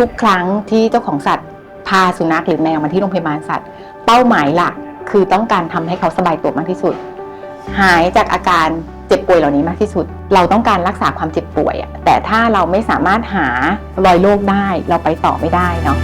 ทุกครั้งที่เจ้าของสัตว์พาสุนัขหรือแมวมาที่โรงพยาบาลสัตว์ เป้าหมายหลักคือต้องการทำให้เขาสบายตัวมากที่สุด หายจากอาการเจ็บป่วยเหล่านี้มากที่สุด เราต้องการรักษาความเจ็บป่วยอะแต่ถ้าเราไม่สามารถหารอยโรคได้เราไปต่อไม่ได้เนาะ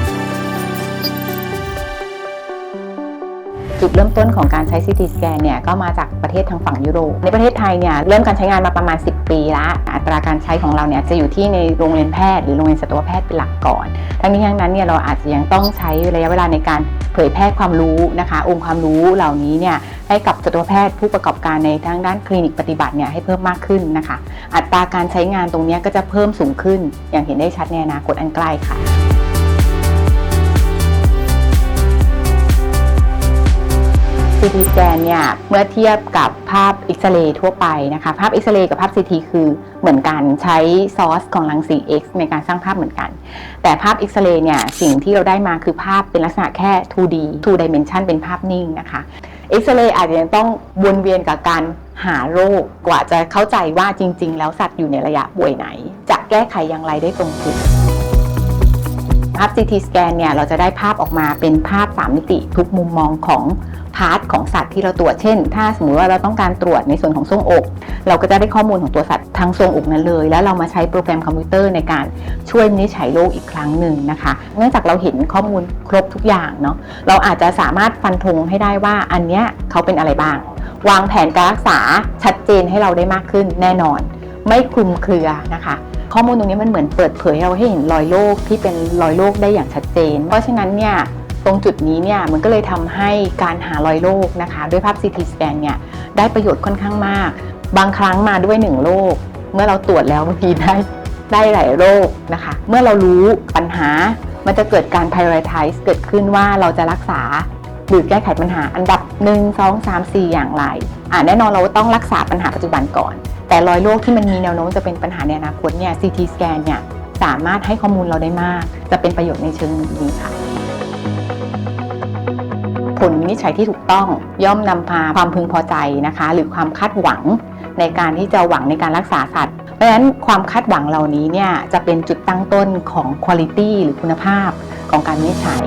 จุดเริ่มต้นของการใช้ CT scan เนี่ยก็มาจากประเทศทางฝั่งยุโรป ในประเทศไทยเนี่ยเริ่มการใช้งานมาประมาณ 10 ปีละอัตราการใช้ของเราเนี่ยจะอยู่ที่ในโรงเรียนแพทย์หรือโรงเรียนสัตวแพทย์เป็นหลักก่อน ทั้งนี้ทั้งนั้นเนี่ยเราอาจจะยังต้องใช้ระยะเวลาในการเผยแพร่ความรู้นะคะองค์ความรู้เหล่านี้เนี่ยให้กับสัตวแพทย์ผู้ประกอบการในทางด้านคลินิกปฏิบัติเนี่ยให้เพิ่มมากขึ้นนะคะ อัตราการใช้งานตรงนี้ก็จะเพิ่มสูงขึ้นอย่างเห็นได้ชัดในอนาคตอันใกล้ค่ะ CT scan เนี่ยเมื่อเทียบกับภาพเอ็กซเรย์ทั่วไปนะคะ ภาพเอ็กซเรย์กับภาพ CT คือเหมือนกันใช้ซอร์สของรังสี X ในการสร้างภาพเหมือนกัน แต่ภาพเอ็กซเรย์เนี่ยสิ่งที่เราได้มาคือภาพเป็นลักษณะแค่ 2D 2 dimension เป็นภาพนิ่งนะคะเอ็กซเรย์อาจจะยังต้องวนเวียนกับการหาโรคกว่าจะเข้าใจว่าจริง ๆ แล้วสัตว์อยู่ในระยะป่วยไหน จะแก้ไขอย่างไรได้ตรงจุด ภาพ CT scan เนี่ยเราจะได้ภาพออกมาเป็นภาพ 3 มิติทุกมุมมองของพาร์ทของสัตว์ที่เราตรวจเช่น ถ้าสมมติว่าเราต้องการตรวจในส่วนของทรงอก เราก็จะได้ข้อมูลของตัวสัตว์ทางทรงอกนั้นเลย แล้วเรามาใช้โปรแกรมคอมพิวเตอร์ในการช่วยวินิจฉัยโรคอีกครั้งหนึ่งนะคะ เนื่องจากเราเห็นข้อมูลครบทุกอย่างเนาะเราอาจจะสามารถฟันธงให้ได้ว่าอันเนี้ยเขาเป็นอะไรบ้าง วางแผนการรักษาชัดเจนให้เราได้มากขึ้นแน่นอน ไม่คลุมเครือนะคะ ข้อมูลตรงนี้มันเหมือนเปิดเผยให้เราให้เห็นรอยโรคที่เป็นรอยโรคได้อย่างชัดเจน เพราะฉะนั้นเนี่ยตรงจุดนี้เนี่ยมันก็เลยทำให้การหารอยโรคนะคะ ด้วยภาพ CT scan เนี่ยได้ประโยชน์ค่อนข้างมาก บางครั้งมาด้วยหนึ่งโรคเมื่อเราตรวจแล้วบางทีได้ได้หลายโรคนะคะ เมื่อเรารู้ปัญหามันจะเกิดการ prioritize เกิดขึ้นว่าเราจะรักษาหรือแก้ไขปัญหาอันดับ 1 2 3 4 อย่างไร อ่าแน่นอนเราต้องรักษาปัญหาปัจจุบันก่อน แต่รอยโรคที่มันมีแนวโน้มจะเป็นปัญหาในอนาคตเนี่ย CT scan เนี่ยสามารถให้ข้อมูลเราได้มาก จะเป็นประโยชน์ในเชิงนี้ค่ะ ผลวินิจฉัยที่ถูกต้องย่อมนำพาความพึงพอใจนะคะ หรือความคาดหวังในการที่จะหวังในการรักษาสัตว์เพราะฉะนั้นความคาดหวังเหล่านี้เนี่ยจะเป็นจุดตั้งต้นของคุณ i t y หรือคุณภาพของการวินิจฉัย